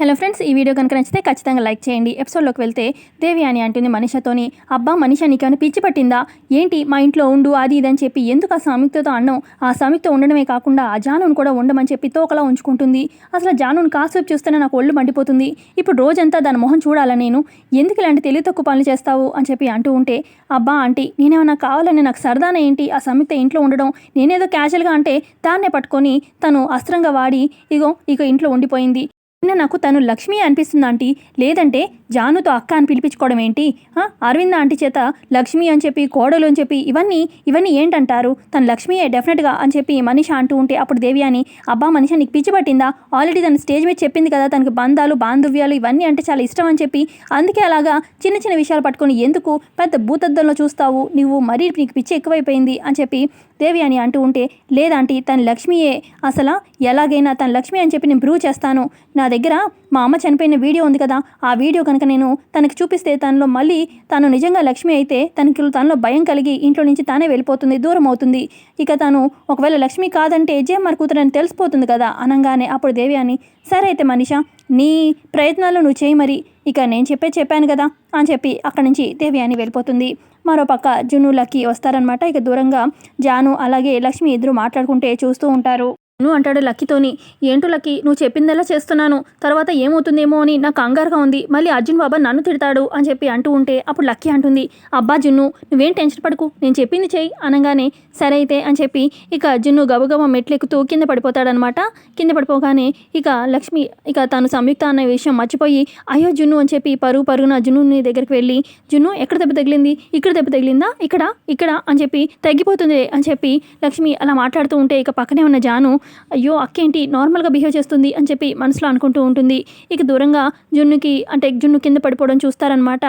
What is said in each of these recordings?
Hello friends ఈ video కనుక నచ్చితే ఖచ్చితంగా లైక్ చేయండి. ఎపిసోడ్లోకి వెళ్తే దేవి అని అంటుంది మనిషతోని. అబ్బా మనిష నీకేమైనా పిచ్చి పట్టిందా? ఏంటి మా ఇంట్లో ఉండు అది ఇది అని చెప్పి ఎందుకు ఆ సంయుక్తతో అన్నం ఆ సంయుక్త ఉండడమే కాకుండా ఆ జానును కూడా ఉండమని చెప్పి తోకలా ఉంచుకుంటుంది. అసలు జానును కాసేపు చూస్తేనే నాకు ఒళ్ళు మండిపోతుంది. ఇప్పుడు రోజంతా దాని మొహం చూడాలా నేను? ఎందుకు ఇలాంటి తెలివి తక్కువ పనులు చేస్తావు? అని చెప్పి అంటూ ఉంటే అబ్బా ఆంటీ నేనేమన్నా కావాలని నాకు సరదానే ఏంటి? ఆ సంయుక్త ఇంట్లో ఉండడం? నేనేదో క్యాజువల్గా అంటే దాన్నే పట్టుకొని తను అస్త్రంగా వాడి ఇగో ఇక ఇంట్లో ఉండిపోయింది. నిన్న నాకు తను లక్ష్మి అనిపిస్తుంది ఆంటీ? లేదంటే జానుతో అక్క అని పిలిపించుకోవడం ఏంటి? అరవింద అరవింద్ ఆంటీ చేత లక్ష్మి అని చెప్పి కోడలు అని చెప్పి ఇవన్నీ ఇవన్నీ ఏంటంటారు? తను లక్ష్మియే డెఫినెట్గా అని చెప్పి మనిష అంటూ ఉంటే అప్పుడు దేవి అని అబ్బా మనిష నీకు పిచ్చి పట్టిందా? ఆల్రెడీ తన స్టేజ్ మీద చెప్పింది కదా తనకు బంధాలు బాంధవ్యాలు ఇవన్నీ అంటే చాలా ఇష్టం అని చెప్పి అందుకే అలాగా చిన్న చిన్న విషయాలు పట్టుకొని ఎందుకు పెద్ద భూతద్దంలో చూస్తావు? నువ్వు మరీ నీకు పిచ్చి ఎక్కువైపోయింది అని చెప్పి దేవి అని అంటూ ఉంటే లేదంటే తన లక్ష్మియే. అసలు ఎలాగైనా తన లక్ష్మి అని చెప్పి నేను ప్రూవ్ చేస్తాను. నా దగ్గర మా అమ్మ చనిపోయిన వీడియో ఉంది కదా ఆ వీడియో కనుక నేను తనకి చూపిస్తే తనలో మళ్ళీ తను నిజంగా లక్ష్మి అయితే తనకి తనలో భయం కలిగి ఇంట్లో నుంచి తానే వెళ్ళిపోతుంది దూరం అవుతుంది. ఇక తను ఒకవేళ లక్ష్మి కాదంటే జేఎంఆర్ కూతురని తెలిసిపోతుంది కదా అనగానే అప్పుడు దేవి అని సరే అయితే మనిష నీ ప్రయత్నాలు నువ్వు చేయి మరి. ఇక నేను చెప్పే చెప్పాను కదా అని చెప్పి అక్కడి నుంచి దేవి అని వెళ్ళిపోతుంది. మరోపక్క జున్ను లక్కీ వస్తారనమాట ఇక దూరంగా జాను అలాగే లక్ష్మి ఇద్దరు మాట్లాడుకుంటే చూస్తూ ఉంటారు. నువ్వు అంటాడు లక్కీతోని. ఏంటో లక్కీ నువ్వు చెప్పిందలా చేస్తున్నాను. తర్వాత ఏమవుతుందేమో అని నాకు కంగారుగా ఉంది. మళ్ళీ అర్జున్ బాబా నన్ను తిడతాడు అని చెప్పి అంటూ ఉంటే అప్పుడు లక్కీ అంటుంది అబ్బా జున్ను నువ్వేం టెన్షన్ పడకు. నేను చెప్పింది చెయ్యి అనగానే సరే అయితే అని చెప్పి ఇక జున్ను గబగబ మెట్లెక్కుతూ కింద పడిపోతాడనమాట. కింద పడిపోగానే ఇక లక్ష్మి ఇక తను సంయుక్త అనే విషయం మర్చిపోయి అయ్యో జున్ను అని చెప్పి పరుగు పరుగున జున్ను దగ్గరికి వెళ్ళి జున్ను ఎక్కడ దెబ్బ తగిలింది? ఇక్కడ దెబ్బ తగిలిందా? ఇక్కడ ఇక్కడ అని చెప్పి తగ్గిపోతుంది అని చెప్పి లక్ష్మి అలా మాట్లాడుతూ ఉంటే ఇక పక్కనే ఉన్న జాను అయ్యో అక్కేంటి? నార్మల్గా బిహేవ్ చేస్తుంది అని చెప్పి మనసులో అనుకుంటూ ఉంటుంది. ఇక దూరంగా జున్నుకి అంటే జున్ను కింద పడిపోవడం చూస్తారనమాట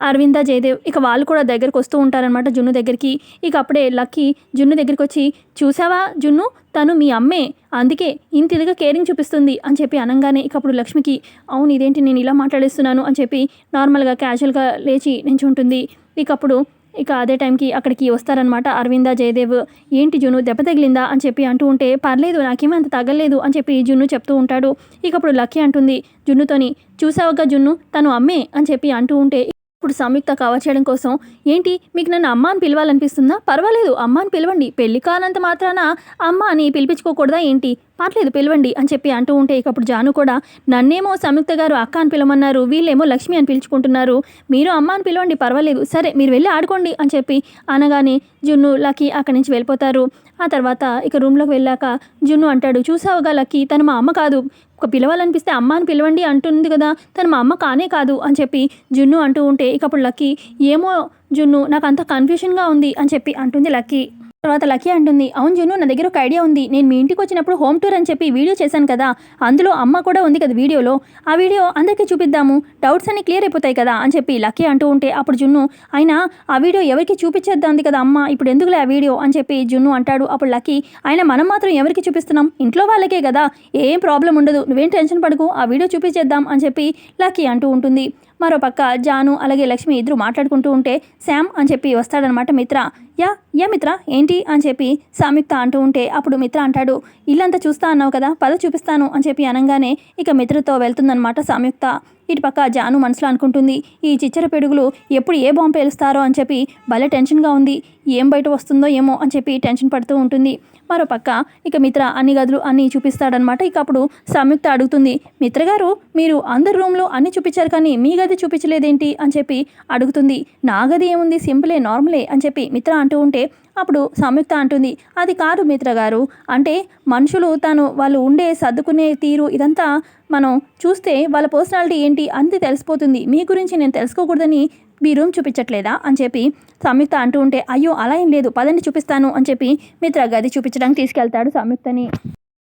అరవింద జయదేవ్. ఇక వాళ్ళు కూడా దగ్గరకు వస్తూ ఉంటారనమాట జున్ను దగ్గరికి. ఇక అప్పుడే లక్కీ జున్ను దగ్గరికి వచ్చి చూసావా జున్ను? తను మీ అమ్మే. అందుకే ఇంత ఇదిగా కేరింగ్ చూపిస్తుంది అని చెప్పి అనగానే ఇక అప్పుడు లక్ష్మికి అవును ఇదేంటి నేను ఇలా మాట్లాడేస్తున్నాను అని చెప్పి నార్మల్గా క్యాజువల్గా లేచి నించుంటుంది. ఇక అప్పుడు ఇక అదే టైంకి అక్కడికి వస్తారనమాట అరవింద జయదేవ్ ఏంటి జును దెబ్బ తగిలిందా? అని చెప్పి అంటూ ఉంటే పర్లేదు నాకేమీ అంత తగలేదు అని చెప్పి జున్ను చెప్తూ ఉంటాడు. ఇక అప్పుడు లక్కీ అంటుంది జున్నుతోని చూసావుగా జున్ను తను అమ్మే అని చెప్పి అంటూ ఉంటే ఇప్పుడు సంయుక్త కవర్ చేయడం కోసం ఏంటి? మీకు నన్ను అమ్మ అని పిలవాలనిపిస్తుందా? పర్వాలేదు అమ్మ అని పిలవండి. పెళ్ళి కానంత మాత్రాన అమ్మ అని పిలిపించుకోకూడదా ఏంటి? పర్లేదు పిలవండి అని చెప్పి అంటూ ఉంటే ఇకప్పుడు జాను కూడా నన్నేమో సంయుక్త గారు అక్క అని పిలవమన్నారు వీళ్ళేమో లక్ష్మి అని పిలుచుకుంటున్నారు. మీరు అమ్మ అని పిలవండి పర్వాలేదు. సరే మీరు వెళ్ళి ఆడుకోండి అని చెప్పి అనగానే జున్ను లక్కీ అక్కడి నుంచి వెళ్ళిపోతారు. ఆ తర్వాత ఇక రూమ్లోకి వెళ్ళాక జున్ను అంటాడు చూసావుగా లక్కీ తను మా అమ్మ కాదు. ఒక పిలవాలనిపిస్తే అమ్మ అని పిలవండి అంటుంది కదా. తను మా అమ్మ కానే కాదు అని చెప్పి జున్ను అంటూ ఉంటే ఇకప్పుడు లక్కీ ఏమో జున్ను నాకు అంత కన్ఫ్యూషన్గా ఉంది అని చెప్పి అంటుంది లక్కీ. తర్వాత లక్కీ అంటుంది అవును జున్ను నా దగ్గర ఒక ఐడియా ఉంది. నేను మీ ఇంటికి వచ్చినప్పుడు హోమ్ టూర్ అని చెప్పి వీడియో చేశాను కదా. అందులో అమ్మ కూడా ఉంది కదా వీడియోలో. ఆ వీడియో అందరికీ చూపిద్దాము. డౌట్స్ అన్ని క్లియర్ అయిపోతాయి కదా అని చెప్పి లక్కీ అంటూ ఉంటే అప్పుడు జున్ను అయినా ఆ వీడియో ఎవరికి చూపించేద్దాం కదా అమ్మ? ఇప్పుడు ఎందుకులే ఆ వీడియో? అని చెప్పి జున్ను అంటాడు. అప్పుడు లక్కీ ఆయన మనం మాత్రం ఎవరికి చూపిస్తున్నాం? ఇంట్లో వాళ్ళకే కదా. ఏం ప్రాబ్లం ఉండదు. నువ్వేం టెన్షన్ పడకు. ఆ వీడియో చూపించేద్దాం అని చెప్పి లక్కీ అంటూ ఉంటుంది. మరోపక్క జాను అలాగే లక్ష్మి ఇద్దరు మాట్లాడుకుంటూ ఉంటే శామ్ అని చెప్పి వస్తాడనమాట మిత్ర. యా యా మిత్ర ఏంటి అని చెప్పి సంయుక్త అంటూ ఉంటే అప్పుడు మిత్ర అంటాడు ఇల్లంతా చూస్తా అన్నావు కదా పద చూపిస్తాను అని చెప్పి అనగానే ఇక మిత్రతో వెళ్తుందనమాట సంయుక్త ఇటుపక్క జాను మనసులో అనుకుంటుంది ఈ చిచ్చర పిడుగులు ఎప్పుడు ఏ బాంబు పేలుస్తారో అని చెప్పి భలే టెన్షన్గా ఉంది ఏం బయట వస్తుందో ఏమో అని చెప్పి టెన్షన్ పడుతూ ఉంటుంది. మరోపక్క ఇక మిత్ర అన్ని గదులు అన్నీ చూపిస్తాడనమాట ఇక అప్పుడు సంయుక్త అడుగుతుంది మిత్ర గారు మీరు అందరి రూమ్లో అన్ని చూపించారు కానీ మీ గది చూపించలేదేంటి అని చెప్పి అడుగుతుంది నా గది ఏముంది? సింపులే నార్మలే అని చెప్పి మిత్ర అంటూ ఉంటే అప్పుడు సంయుక్త అంటుంది అది కాదు మిత్ర గారు. అంటే మనుషులు తాను వాళ్ళు ఉండే సర్దుకునే తీరు ఇదంతా మనం చూస్తే వాళ్ళ పర్సనాలిటీ ఏంటి అంతే తెలిసిపోతుంది. మీ గురించి నేను తెలుసుకోకూడదని మీ రూమ్ చూపించట్లేదా? అని చెప్పి సంయుక్త అంటూ ఉంటే అయ్యో అలా ఏం లేదు. పదండి చూపిస్తాను అని చెప్పి మిత్ర గది చూపించడానికి తీసుకెళ్తాడు సంయుక్తని.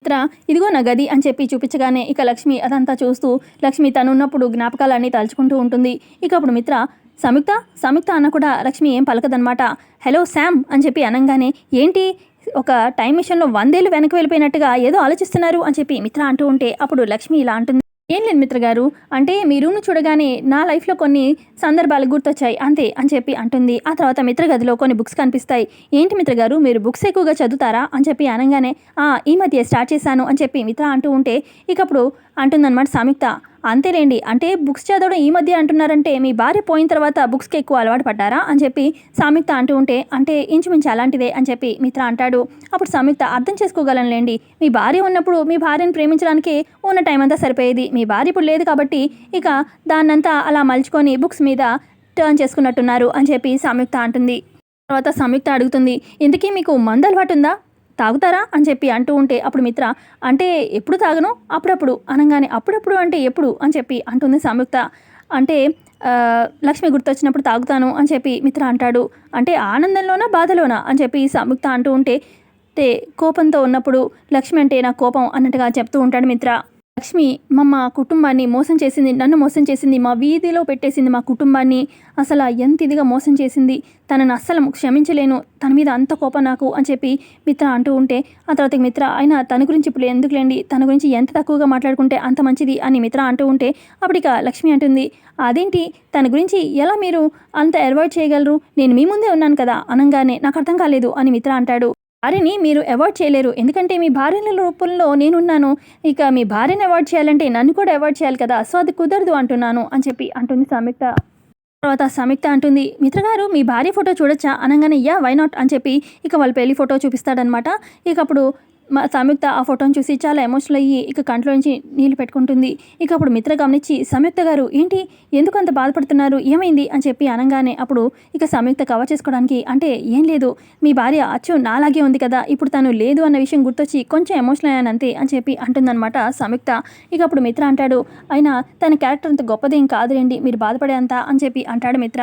మిత్ర ఇదిగో నా గది అని చెప్పి చూపించగానే ఇక లక్ష్మి అదంతా చూస్తూ లక్ష్మి తను ఉన్నప్పుడు జ్ఞాపకాలన్నీ తలుచుకుంటూ ఉంటుంది. ఇక అప్పుడు మిత్ర సంయుక్త సంయుక్త అన్న కూడా లక్ష్మి ఏం పలకదనమాట హలో శామ్ అని చెప్పి అనగానే ఏంటి? ఒక టైం మిషన్లో వందేళ్ళు వెనక్కి వెళ్ళిపోయినట్టుగా ఏదో ఆలోచిస్తున్నారు అని చెప్పి మిత్ర అంటూ ఉంటే అప్పుడు లక్ష్మి ఇలా అంటుంది ఏం లేదు మిత్ర గారు అంటే మీ రూమ్ను చూడగానే నా లైఫ్లో కొన్ని సందర్భాలు గుర్తొచ్చాయి అంతే అని చెప్పి అంటుంది. ఆ తర్వాత మిత్ర గదిలో కొన్ని బుక్స్ కనిపిస్తాయి. ఏంటి మిత్ర గారు మీరు బుక్స్ ఎక్కువగా చదువుతారా? అని చెప్పి అనగానే ఈ మధ్య స్టార్ట్ చేశాను అని చెప్పి మిత్ర అంటూ ఉంటే ఇకప్పుడు అంటుందన్నమాట సంయుక్త అంతేలేండి అంటే బుక్స్ చదవడం ఈ మధ్య అంటున్నారంటే మీ భార్య పోయిన తర్వాత బుక్స్కి ఎక్కువ అలవాటు పడ్డారా అని చెప్పి సంయుక్త అంటూ ఉంటే అంటే ఇంచుమించు అలాంటిదే అని చెప్పి మిత్ర అంటాడు. అప్పుడు సంయుక్త అర్థం చేసుకోగలనులేండి మీ భార్య ఉన్నప్పుడు మీ భార్యను ప్రేమించడానికి ఉన్న టైం అంతా సరిపోయేది. మీ భార్య ఇప్పుడు లేదు కాబట్టి ఇక దాన్నంతా అలా మలుచుకొని బుక్స్ మీద టర్న్ చేసుకున్నట్టున్నారు అని చెప్పి సంయుక్త అంటుంది. తర్వాత సంయుక్త అడుగుతుంది ఇంతకీ మీకు మందు అలవాటు ఉందా తాగుతారా అని చెప్పి అంటూ ఉంటే అప్పుడు మిత్ర అంటే ఎప్పుడు తాగను? అప్పుడప్పుడు. అనగానే అప్పుడప్పుడు అంటే ఎప్పుడు? అని చెప్పి అంటుంది సంయుక్త. అంటే లక్ష్మి గుర్తొచ్చినప్పుడు తాగుతాను అని చెప్పి మిత్ర అంటాడు. అంటే ఆనందంలోనా బాధలోనా? అని చెప్పి సంయుక్త అంటూ ఉంటే కోపంతో ఉన్నప్పుడు లక్ష్మి అంటే నా కోపం అన్నట్టుగా చెప్తూ ఉంటాడు మిత్ర. లక్ష్మి మా మా కుటుంబాన్ని మోసం చేసింది నన్ను మోసం చేసింది మా వీధిలో పెట్టేసింది మా కుటుంబాన్ని. అసలు ఎంత ఇదిగా మోసం చేసింది. తనను అస్సలు క్షమించలేను. తన మీద అంత కోపం నాకు అని చెప్పి మిత్ర అంటూ ఉంటే ఆ తర్వాత మిత్ర ఆయన తన గురించి ఇప్పుడు ఎందుకులేండి తన గురించి ఎంత తక్కువగా మాట్లాడుకుంటే అంత మంచిది అని మిత్ర అంటూ ఉంటే అప్పటిక లక్ష్మి అంటుంది అదేంటి? తన గురించి ఎలా మీరు అంత అవాయిడ్ చేయగలరు? నేను మీ ముందే ఉన్నాను కదా అనగానే. నాకు అర్థం కాలేదు అని మిత్ర అంటాడు. భార్యని మీరు అవాయిడ్ చేయలేరు. ఎందుకంటే మీ భార్యల రూపంలో నేనున్నాను. ఇక మీ భార్యను అవాయిడ్ చేయాలంటే నన్ను కూడా అవాయిడ్ చేయాలి కదా. సో అది కుదరదు అంటున్నాను అని చెప్పి అంటుంది సంయుక్త తర్వాత సంయుక్త అంటుంది మిత్రగారు మీ భార్య ఫోటో చూడొచ్చా? అనగానే యా వై నాట్ అని చెప్పి ఇక వాళ్ళ పెళ్ళి ఫోటో చూపిస్తాడనమాట ఇక అప్పుడు మా సంయుక్త ఆ ఫోటోని చూసి చాలా ఎమోషనల్ అయ్యి ఇక కంట్లో నుంచి నీళ్ళు పెట్టుకుంటుంది. ఇక అప్పుడు మిత్ర గమనించి సంయుక్త గారు ఏంటి? ఎందుకు అంత బాధపడుతున్నారు? ఏమైంది? అని చెప్పి అనగానే అప్పుడు ఇక సంయుక్త కవర్ చేసుకోవడానికి అంటే ఏం లేదు. మీ భార్య అచ్చు నాలాగే ఉంది కదా. ఇప్పుడు తను లేదు అన్న విషయం గుర్తొచ్చి కొంచెం ఎమోషనల్ అయ్యాను అంతే అని చెప్పి అంటుందన్నమాట సంయుక్త. ఇక అప్పుడు మిత్ర అంటాడు అయినా తన క్యారెక్టర్ అంత గొప్పదేం కాదులేండి. మీరు బాధపడేంత అని చెప్పి అంటాడు మిత్ర.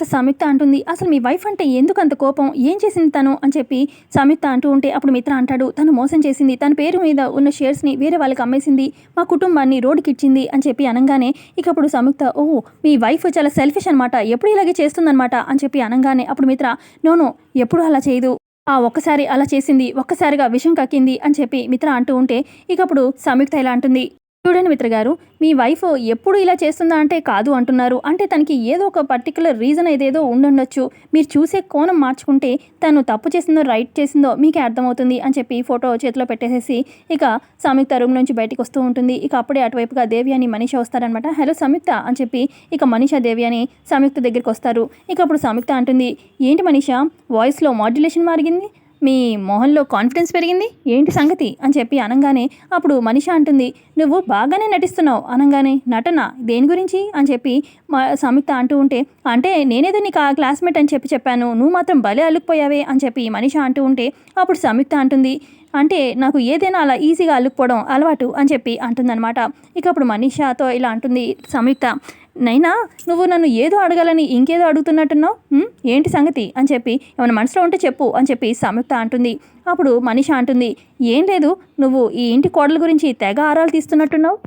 సంయుక్త అంటుంది అసలు మీ వైఫ్ అంటే ఎందుకు అంత కోపం? ఏం చేసింది తను? అని చెప్పి సంయుక్త అంటూ ఉంటే అప్పుడు మిత్ర అంటాడు తను మోసం చేసింది. తన పేరు మీద ఉన్న షేర్స్ని వేరే వాళ్ళకి అమ్మేసింది. మా కుటుంబాన్ని రోడ్డుకి ఇచ్చింది. అని చెప్పి అనగానే ఇక అప్పుడు సంయుక్త ఓ మీ వైఫ్ చాలా సెల్ఫిష్ అనమాట ఎప్పుడు ఇలాగే చేస్తుందన్నమాట? అని చెప్పి అనగానే అప్పుడు మిత్ర నోను ఎప్పుడు అలా చేయదు. ఆ ఒక్కసారి అలా చేసింది ఒక్కసారిగా విషం కక్కింది. అని చెప్పి మిత్ర అంటూ ఉంటే ఇక అప్పుడు సంయుక్త ఇలా అంటుంది చూడండి మిత్ర గారు మీ వైఫ్ ఎప్పుడు ఇలా చేస్తుందా అంటే కాదు అంటున్నారు. అంటే తనకి ఏదో ఒక పర్టికులర్ రీజన్ ఏదేదో ఉండుండొచ్చు. మీరు చూసే కోణం మార్చుకుంటే తను తప్పు చేసిందో రైట్ చేసిందో మీకే అర్థమవుతుంది అని చెప్పి ఫోటో చేతిలో పెట్టేసేసి ఇక సంయుక్త రూమ్ నుంచి బయటకు వస్తూ ఉంటుంది. ఇక అప్పుడే అటువైపుగా దేవి అని మనీష వస్తారనమాట హలో సంయుక్త అని చెప్పి ఇక మనీష దేవి అని సంయుక్త దగ్గరికి వస్తారు. ఇక అప్పుడు సంయుక్త అంటుంది ఏంటి మనీష వాయిస్లో మాడ్యులేషన్ మారిగింది? మీ మొహంలో కాన్ఫిడెన్స్ పెరిగింది? ఏంటి సంగతి? అని చెప్పి అనగానే అప్పుడు మనిష అంటుంది నువ్వు బాగానే నటిస్తున్నావు అనగానే. నటన? దేని గురించి? అని చెప్పి మా సంయుక్త అంటూ ఉంటే అంటే నేనేదో నీకు ఆ క్లాస్మేట్ అని చెప్పి చెప్పాను. నువ్వు మాత్రం భలే అల్లుకుపోయావే అని చెప్పి మనిష అంటూ ఉంటే అప్పుడు సంయుక్త అంటుంది అంటే నాకు ఏదైనా అలా ఈజీగా అల్లుకుపోవడం అలవాటు అని చెప్పి అంటుందన్నమాట. ఇక అప్పుడు మనీషాతో ఇలా అంటుంది సంయుక్త నైనా నువ్వు నన్ను ఏదో అడగాలని ఇంకేదో అడుగుతున్నట్టున్నావు? ఏంటి సంగతి? అని చెప్పి ఏమైనా మనసులో ఉంటే చెప్పు అని చెప్పి సంయుక్త అంటుంది. అప్పుడు మనిష అంటుంది ఏం లేదు నువ్వు ఈ ఇంటి కోడల గురించి తెగ ఆరాలు తీస్తున్నట్టున్నావు.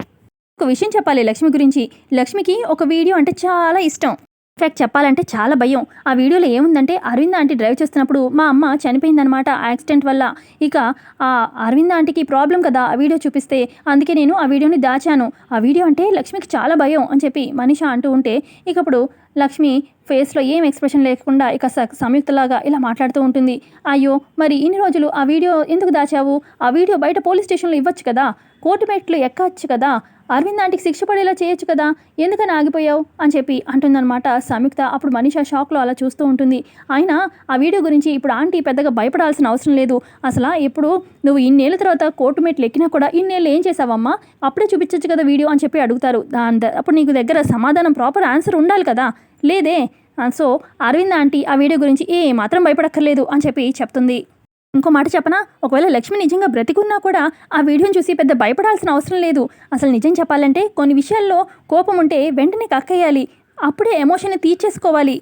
ఒక విషయం చెప్పాలి లక్ష్మి గురించి. లక్ష్మికి ఒక వీడియో అంటే చాలా ఇష్టం. ఫ్యాక్ట్ చెప్పాలంటే చాలా భయం. ఆ వీడియోలో ఏముందంటే అరవింద్ ఆంటీ డ్రైవ్ చేస్తున్నప్పుడు మా అమ్మ చనిపోయిందనమాట ఆ యాక్సిడెంట్ వల్ల. ఇక ఆ అరవింద్ ఆంటీకి ప్రాబ్లం కదా ఆ వీడియో చూపిస్తే. అందుకే నేను ఆ వీడియోని దాచాను. ఆ వీడియో అంటే లక్ష్మికి చాలా భయం అని చెప్పి మనిష అంటూ ఉంటే ఇక అప్పుడు లక్ష్మి ఫేస్లో ఏం ఎక్స్ప్రెషన్ లేకుండా ఇక సంయుక్తలాగా ఇలా మాట్లాడుతూ ఉంటుంది. అయ్యో మరి ఇన్ని రోజులు ఆ వీడియో ఎందుకు దాచావు? ఆ వీడియో బయట పోలీస్ స్టేషన్లో ఇవ్వచ్చు కదా? కోర్టు మెట్లు ఎక్కచ్చు కదా? అరవింద్ ఆంటీకి శిక్ష పడేలా చేయొచ్చు కదా? ఎందుకని ఆగిపోయావు? అని చెప్పి అంటుందన్నమాట సంయుక్త. అప్పుడు మనిష షాక్లో అలా చూస్తూ ఉంటుంది. అయినా ఆ వీడియో గురించి ఇప్పుడు ఆంటీ పెద్దగా భయపడాల్సిన అవసరం లేదు. అసలు ఇప్పుడు నువ్వు ఇన్నేళ్ళ తర్వాత కోర్టు మెట్లు ఎక్కినా కూడా ఇన్నేళ్ళు ఏం చేసావమ్మా? అప్పుడే చూపించచ్చు కదా వీడియో అని చెప్పి అడుగుతారు. దాని అప్పుడు నీకు దగ్గర సమాధానం ప్రాపర్ ఆన్సర్ ఉండాలి కదా? లేదే. సో అరవింద్ ఆంటీ ఆ వీడియో గురించి ఏ మాత్రం భయపడక్కర్లేదు అని చెప్పి చెప్తుంది. ఇంకో మాట చెప్పనా? ఒకవేళ లక్ష్మి నిజంగా బ్రతికున్నా కూడా ఆ వీడియోని చూసి పెద్ద భయపడాల్సిన అవసరం లేదు. అసలు నిజం చెప్పాలంటే కొన్ని విషయాల్లో కోపం ఉంటే వెంటనే కక్కేయాలి. అప్పుడే ఎమోషన్ని తీర్చేసుకోవాలి.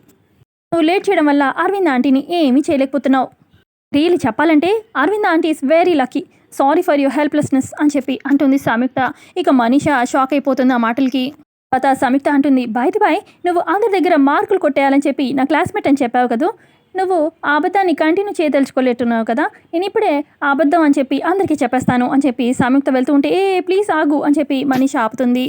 నువ్వు లేట్ చేయడం వల్ల అరవింద్ ఆంటీని ఏమీ చేయలేకపోతున్నావు. రియలీ చెప్పాలంటే Arvind aunty is very lucky sorry for your helplessness అని చెప్పి అంటుంది సంయుక్త. ఇక మనీష షాక్ అయిపోతుంది ఆ మాటలకి. తర్వాత సంయుక్త అంటుంది బాయ్ బాయ్ నువ్వు అందరి దగ్గర మార్కులు కొట్టేయాలని చెప్పి నా క్లాస్మేట్ అని చెప్పావు కదా? నువ్వు ఆ అబద్ధాన్ని కంటిన్యూ చేయదలుచుకోలేట్టున్నావు కదా? నేను ఇప్పుడే ఆ అబద్ధం అని చెప్పి అందరికీ చెప్పేస్తాను అని చెప్పి సంయుక్త వెళ్తూ ఉంటే ఏ ప్లీజ్ ఆగు అని చెప్పి మనీష ఆపుతుంది.